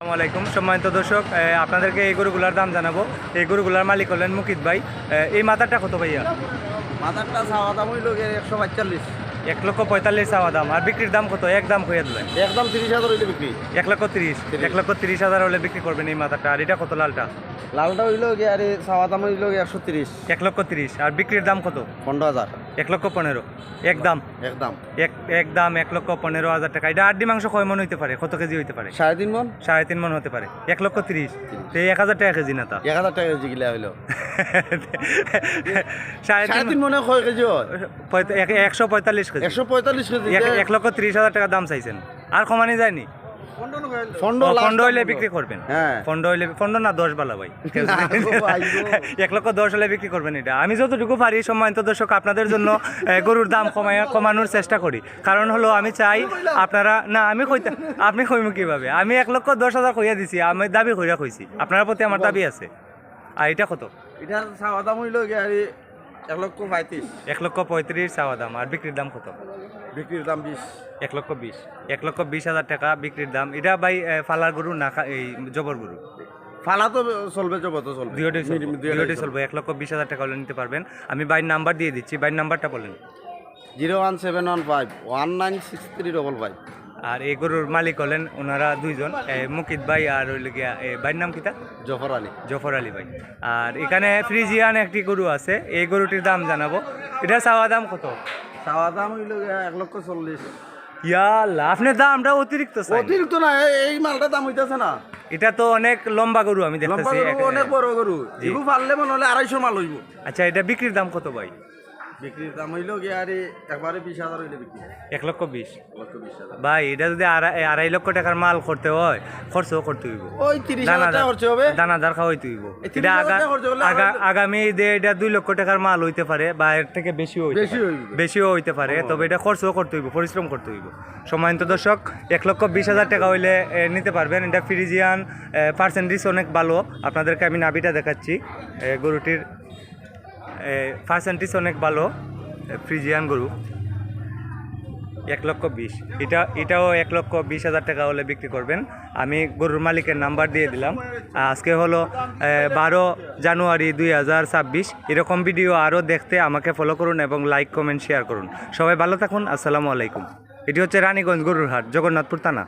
আসসালামু আলাইকুম। সম্মানিত দর্শক আপনাদেরকে এই গরুগুলার দাম জানাব। এই গরুগুলার মালিক হলেন মুকিত ভাই। এই মাথারটা কত ভাইয়া? মাথারটা চাওয়া দাম হইল একশো পঁয়তাল্লিশ। এক লক্ষ পঁয়তাল্লিশ চাওয়া দাম। আর বিক্রির দাম কত? এক দাম হয়ে দিলেন। একদম তিরিশ হাজার হইলে বিক্রি। এক লক্ষ তিরিশ। এক লক্ষ তিরিশ হাজার হলে বিক্রি করবেন এই মাথাটা। আর এটা কত লালটা? লালটা হইল গিয়ে আর চাওয়া দাম হইল গিয়ে একশো তিরিশ। এক লক্ষ তিরিশ। আর বিক্রির দাম কত? পনেরো হাজার। এক লক্ষ পনেরো। এক দাম? একদম এক এক দাম এক লক্ষ পনেরো হাজার টাকা। এটা আড্ডি মাংস কয় মন হইতে পারে? কত কেজি হইতে পারে? সাড়ে তিন মন। সাড়ে তিন মন হতে পারে। এক লক্ষ তিরিশ। তো এক হাজার টাকা কেজি না তা? এক হাজার টাকা কেজি গিলা হইল। সাড়ে তিন মনে কয় কেজি হয়? এক- একশো পঁয়তাল্লিশ কেজি। একশো পঁয়তাল্লিশ কেজি। এক এক লক্ষ তিরিশ হাজার টাকা দাম চাইছেন। আর কমানি যায়নি। ফন্ড ফন্ড হইলে বিক্রি করবেন। হ্যাঁ। ফন্ড হইলে ফন্ড না দশ বালা ভাই। ভাই গো। এক লক্ষ দশ হলে বিক্রি করবেন এটা। আমি যতটুকু পারি সম্মানিত দর্শক আপনাদের জন্য গরুর দাম কমায় কমানোর চেষ্টা করি। কারণ হলো আমি চাই আপনারা না আমি কইতে আপনি কইমু কীভাবে? আমি এক লক্ষ দশ হাজার কইয়া দিছি আমি দাবি কইরা কইছি। আপনার প্রতি আমার দাবি আছে। আর এটা কত? এটার চাওয়া দাম হইল গিয়ে এক লক্ষ পঁয়ত্রিশ। এক লক্ষ পঁয়ত্রিশ চাওয়া দাম আর বিক্রির দাম কত? বিক্রির দাম বিশ। এক লক্ষ বিশ। এক লক্ষ বিশ হাজার টাকা বিক্রির দাম। এটা ভাই ফালার গরু না এই জবর গরু? ফালা তো চলবে চলবে তো চলবে। দুইটাই চলবে এক লক্ষ বিশ হাজার টাকা হলে নিতে পারবেন। আমি বাইর নাম্বার দিয়ে দিচ্ছি। বাইর নাম্বারটা বলেন। Zero one seven one five one nine six three double five. আর এই গরুর মালিক হলেন ওনারা দুইজন মুকিত ভাই আর হইল গিয়া ভাইয়ের নাম কিতা জফর আলী। জফর আলী ভাই। আর এখানে ফ্রিজিয়ান একটি গরু আছে এই গরুটির দাম জানাব। এটা চাওয়া দাম কত? চাওয়া দাম হইল এক লক্ষ চল্লিশ। ইয়াল্লা আপনার দামটা অতিরিক্ত। অতিরিক্ত না এই- মালটা দাম হইতেছে না। এটা তো অনেক লম্বা গরু আমি দেখতেছি। অনেক বড় গরু। এগুলো পারলে মনে হলে আড়াইশো মাল হইব। আচ্ছা এটা বিক্রির দাম কত ভাই? বিক্রির দাম হইল গিয়ে আর একবারে বিশ হাজার হইলে বিক্রি। এক লক্ষ বিশ। লক্ষ বিশ হাজার। ভাই এটা যদি আড়াই লক্ষ টাকার মাল করতে হয় খরচও করতে হইব। ওই তিরিশ হাজার খরচ হবে। দানাদার খাওয়াইতে হইব। এটা আগামী ঈদে এটা দুই লক্ষ টাকার মাল হইতে পারে বা এর থেকে বেশিও হইতে বেশি বেশিও হইতে পারে তবে এটা খরচও করতে হইব পরিশ্রম করতে হইব। সম্মানিত দর্শক এক লক্ষ বিশ হাজার টাকা হইলে নিতে পারবেন। এটা ফ্রিজিয়ান পার্সেন্টেজ অনেক ভালো। আপনাদেরকে আমি নাবিটা দেখাচ্ছি গরুটির পার্সেন্টেজ অনেক ভালো। ফ্রিজিয়ান গরু। এক লক্ষ বিশ। এটা, এটাও এক লক্ষ বিশ হাজার টাকা হলে বিক্রি করবেন। আমি গরুর মালিকের নাম্বার দিয়ে দিলাম। আজকে হলো বারো জানুয়ারি দুই হাজার ছাব্বিশ। এরকম ভিডিও আরও দেখতে আমাকে ফলো করুন এবং লাইক কমেন্ট শেয়ার করুন। সবাই ভালো থাকুন। আসসালামু আলাইকুম। এটি হচ্ছে রানীগঞ্জ গরুর হাট, জগন্নাথপুর থানা।